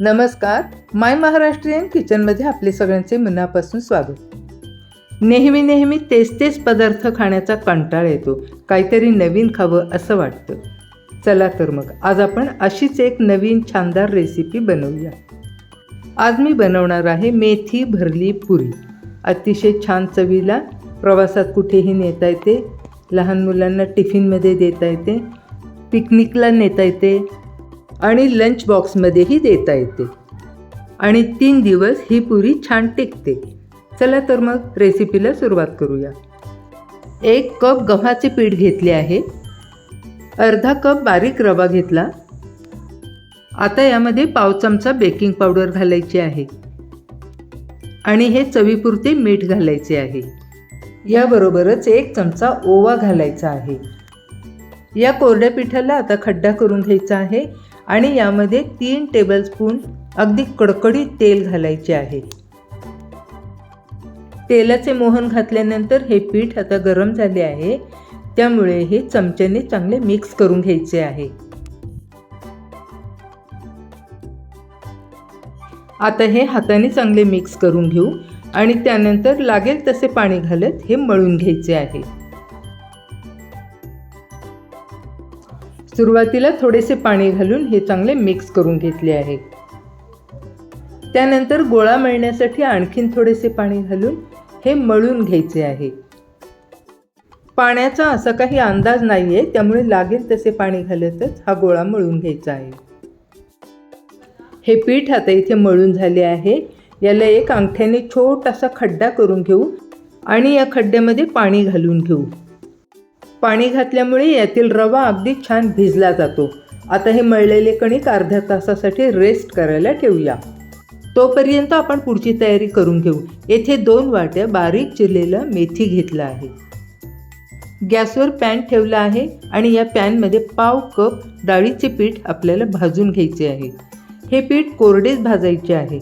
नमस्कार माय महाराष्ट्रीयन किचनमध्ये आपले सगळ्यांचे मनापासून स्वागत. नेहमी नेहमी तेच तेच पदार्थ खाण्याचा कंटाळा येतो काहीतरी नवीन खावं असं वाटतं. चला तर मग आज आपण अशीच एक नवीन छानदार रेसिपी बनवूया. आज मी बनवणार आहे मेथी भरली पुरी. अतिशय छान चवीला प्रवासात कुठेही नेता येते लहान मुलांना टिफिनमध्ये देता येते पिकनिकला नेता येते आणि लंच बॉक्समध्येही देता येते. आणि तीन दिवस ही पुरी छान टिकते. चला तर मग रेसिपीला सुरुवात करूया. एक कप गव्हाचे पीठ घेतले आहे. अर्धा कप बारीक रवा घेतला. आता यामध्ये पाव चमचा बेकिंग पावडर घालायची आहे. आणि हे चवीपुरते मीठ घालायचे आहे. याबरोबरच एक चमचा ओवा घालायचा आहे. या कोरड्या पिठाला आता खड्डा करून घ्यायचा आहे. आणि यामध्ये तीन टेबलस्पून अगदी कडकडीत तेल घालायचे आहे. तेलाचे मोहन घातल्यानंतर हे पीठ आता गरम झाले आहे. त्यामुळे हे चमच्याने चांगले मिक्स करून घ्यायचे आहे. आता हे हाताने चांगले मिक्स करून घेऊ आणि त्यानंतर लागेल तसे पाणी घालत हे मळून घ्यायचे आहे. सुरुवातीला थोडेसे पाणी घालून हे चांगले मिक्स करून घेतले आहे. त्यानंतर गोळा मळण्यासाठी आणखीन थोडेसे पाणी घालून हे मळून घ्यायचे आहे. पाण्याचा असा काही अंदाज नाही आहे त्यामुळे लागेल तसे पाणी घालतच हा गोळा मळून घ्यायचा आहे. हे पीठ आता इथे मळून झाले आहे. याला एक अंगठ्याने छोटासा खड्डा करून घेऊ आणि या खड्ड्यामध्ये पाणी घालून घेऊ. पाणी घातल्यामुळे यातील रवा अगदी छान भिजला जातो. आता हे मळलेले कणिक अर्ध्या तासासाठी रेस्ट करायला ठेवूया. तोपर्यंत आपण पुढची तयारी करून घेऊ. येथे दोन वाट्या बारीक चिरलेला मेथी घेतला आहे. गॅसवर पॅन ठेवला आहे आणि या पॅनमध्ये पाव कप डाळीचे पीठ आपल्याला भाजून घ्यायचे आहे. हे पीठ कोरडेच भाजायचे आहे.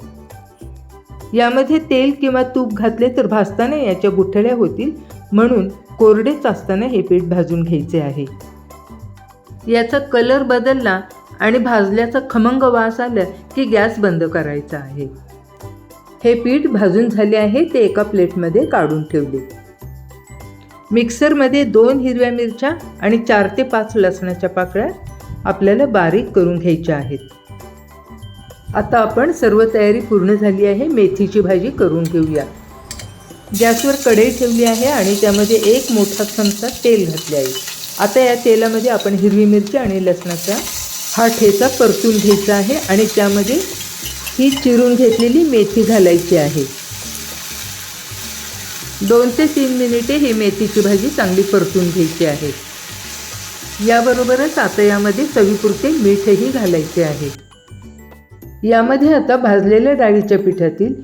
यामध्ये तेल किंवा तूप घातले तर भाजताना याच्या गुठळ्या होतील. म्हणून कोरडेच असताना हे पीठ भाजून घ्यायचे आहे. याचा कलर बदलला आणि भाजल्याचा खमंग वास आला की गॅस बंद करायचा आहे. हे पीठ भाजून झाले आहे ते एका प्लेटमध्ये काढून ठेवले. मिक्सरमध्ये दोन हिरव्या मिरच्या आणि चार ते पाच लसणाच्या पाकळ्या आपल्याला बारीक करून घ्यायच्या आहेत. आता आपण सर्व तयारी पूर्ण झाली आहे मेथीची भाजी करून घेऊया. गॅसवर कढई ठेवली आहे आणि त्यामध्ये एक मोठा चमचा तेल घातले आहे. आता या तेलामध्ये आपण हिरवी मिरची आणि लसणाचा हा ठेचा परतून घ्यायचा आहे आणि त्यामध्ये ही चिरून घेतलेली मेथी घालायची आहे. दोन ते तीन मिनिटे ही मेथीची भाजी चांगली परतून घ्यायची आहे. याबरोबरच आता यामध्ये चवीपुरते मीठही घालायचे आहे. यामध्ये आता भाजलेल्या डाळीच्या पिठातील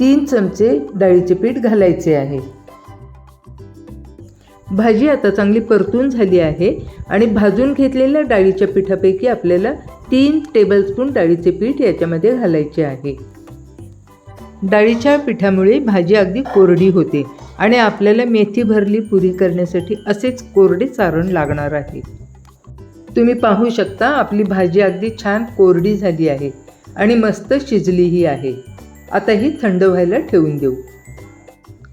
तीन चमचे डाळीचे पीठ घालायचे आहे. भाजी आता चांगली परतून झाली आहे आणि भाजून घेतलेल्या डाळीच्या पिठापैकी आपल्याला तीन टेबलस्पून डाळीचे पीठ याच्यामध्ये घालायचे आहे. डाळीच्या पिठामुळे भाजी अगदी कोरडी होते आणि आपल्याला मेथी भरली पुरी करण्यासाठी असेच कोरडे चारण लागणार आहे. तुम्ही पाहू शकता आपली भाजी अगदी छान कोरडी झाली आहे आणि मस्त शिजलीही आहे. आता ही थंड व्हायला ठेवून देऊ.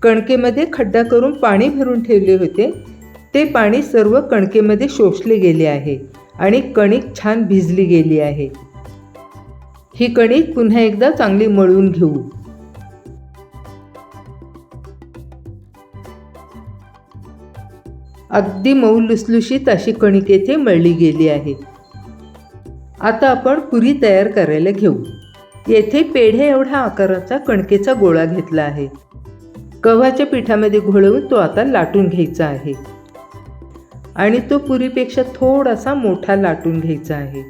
कणकेमध्ये खड्डा करून पाणी भरून ठेवले होते. ते पाणी सर्व कणकेमध्ये शोषले गेले आहे आणि कणिक छान भिजली गेली आहे. ही कणिक पुन्हा एकदा चांगली मळून घेऊ. अगदी मऊ लुसलुशीत अशी कणिक येथे मळली गेली आहे. आता आपण पुरी तयार करायला घेऊ. येथे पेढे एवढा आकाराचा कणकेचा गोळा घेतला आहे. गव्हाच्या पिठामध्ये घोळवून तो आता लाटून घ्यायचा आहे. आणि तो पुरीपेक्षा थोडासा मोठा लाटून घ्यायचा आहे.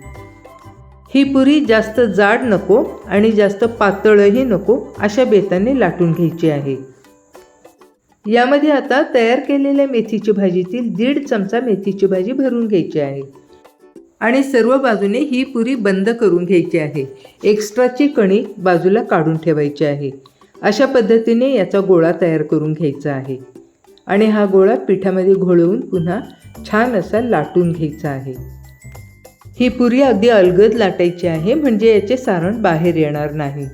ही पुरी जास्त जाड नको आणि जास्त पातळही नको अशा बेताने लाटून घ्यायची आहे. यामध्ये आता तयार केलेल्या मेथीची भाजीतील दीड चमचा मेथीची भाजी भरून घ्यायची आहे. आणि सर्व बाजूने ही पुरी बंद करून घ्यायची आहे. एक्स्ट्राची कणिक बाजूला काढून ठेवायची आहे. अशा पद्धतीने याचा गोळा तयार करून घ्यायचा आहे. आणि हा गोळा पिठामध्ये घोळवून पुन्हा छान असा लाटून घ्यायचा आहे. ही पुरी अगदी अलगद लाटायची आहे म्हणजे याचे सारण बाहेर येणार नाही.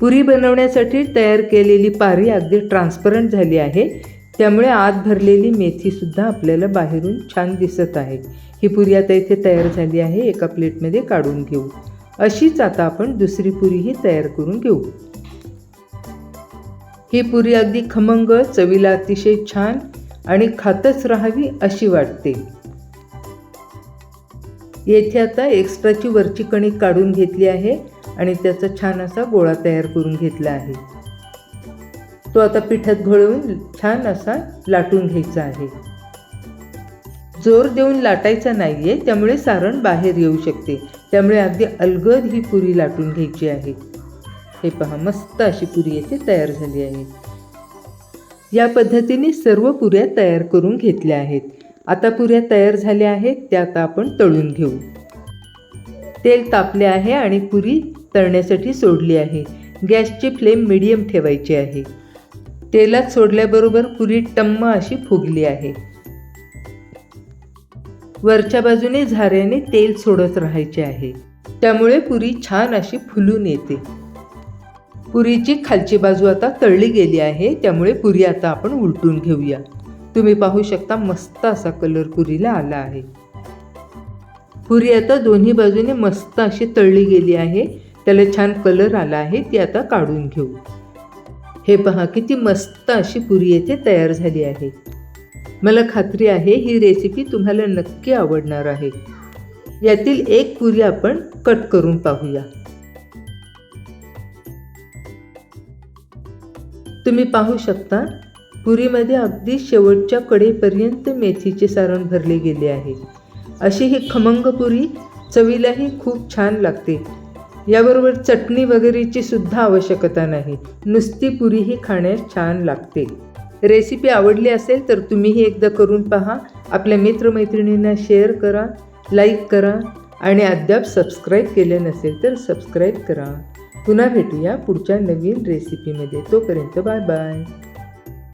पुरी बनवण्यासाठी तयार केलेली पारी अगदी ट्रान्सपरंट झाली आहे. त्यामुळे आत भरलेली मेथीसुद्धा आपल्याला बाहेरून छान दिसत आहे. ही पुरी आता इथे तयार झाली आहे एका प्लेटमध्ये काढून घेऊ. अशीच आता आपण दुसरी पुरीही तयार करून घेऊ. ही पुरी अगदी खमंग चवीला अतिशय छान आणि खातच राहावी अशी वाटते. येथे आता एक्स्ट्राची वरची कणिक काढून घेतली आहे आणि त्याचा छान असा गोळा तयार करून घेतला आहे. तो आता पिठात घोळवून छान असा लाटून घ्यायचा आहे. जोर देऊन लाटायचा नाही आहे त्यामुळे सारण बाहेर येऊ शकते. त्यामुळे अगदी अलगद ही पुरी लाटून घ्यायची आहे. हे पहा मस्त अशी पुरी येथे तयार झाली आहे. या पद्धतीने सर्व पुऱ्या तयार करून घेतल्या आहेत. आता पुऱ्या तयार झाल्या आहेत त्या आता आपण तळून घेऊ. तेल तापले आहे आणि पुरी तळण्यासाठी सोडली आहे. गॅसची फ्लेम मिडियम ठेवायची आहे. तेलात सोडल्याबरोबर पुरी टम्म अशी फुगली आहे. वरच्या बाजूने झाऱ्याने तेल सोडत राहायचे आहे. त्यामुळे पुरी छान अशी फुलून येते. पुरीची खालची बाजू आता तळली गेली आहे त्यामुळे पुरी आता आपण उलटून घेऊया. तुम्ही पाहू शकता मस्त असा कलर पुरीला आला आहे. पुरी आता दोन्ही बाजूने मस्त अशी तळली गेली आहे. त्याला छान कलर आला आहे ती आता काढून घेऊ. हे पहा किती मस्त अशी पुरी येथे तयार झाली आहे. मला खात्री आहे ही रेसिपी तुम्हाला नक्की आवडणार आहे. यातील एक पुरी आपण कट करून पाहूया. तुम्ही पाहू शकता पुरीमध्ये अगदी शेवटच्या कडेपर्यंत मेथीचे सारण भरले गेले आहे. अशी ही खमंग पुरी चवीलाही खूप छान लागते. याबरोबर चटणी वगैरेची सुद्धा आवश्यकता नाही. नुसती पुरी ही खाण्यास छान लागते. रेसिपी आवडली असेल तर तुम्हीही एकदा करून पहा. आपल्या मित्रमैत्रिणींना शेअर करा लाईक करा आणि अद्याप सबस्क्राईब केले नसेल तर सबस्क्राईब करा. पुन्हा भेटूया पुढच्या नवीन रेसिपीमध्ये. तोपर्यंत बाय बाय.